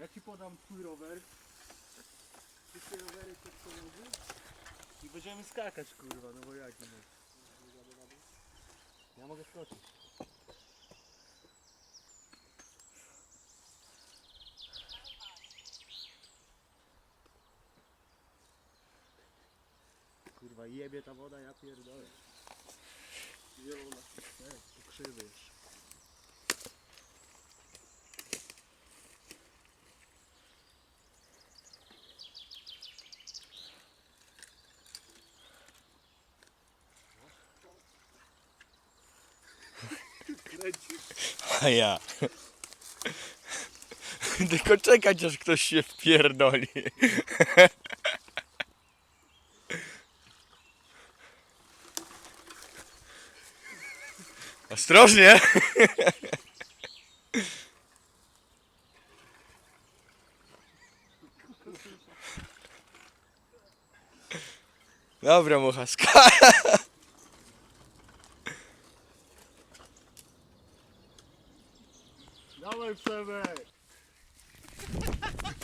Ja ci podam twój rower. Wszystkie rowery przed samochód. I będziemy skakać kurwa, no bo jak nie Ja mogę skoczyć. Kurwa jebie ta woda, ja pierdolę. Zielona. Ej, tu A ja. Tylko czekać aż ktoś się wpierdoli. Ostrożnie! Dobra, muchaska. Dawaj Przemek!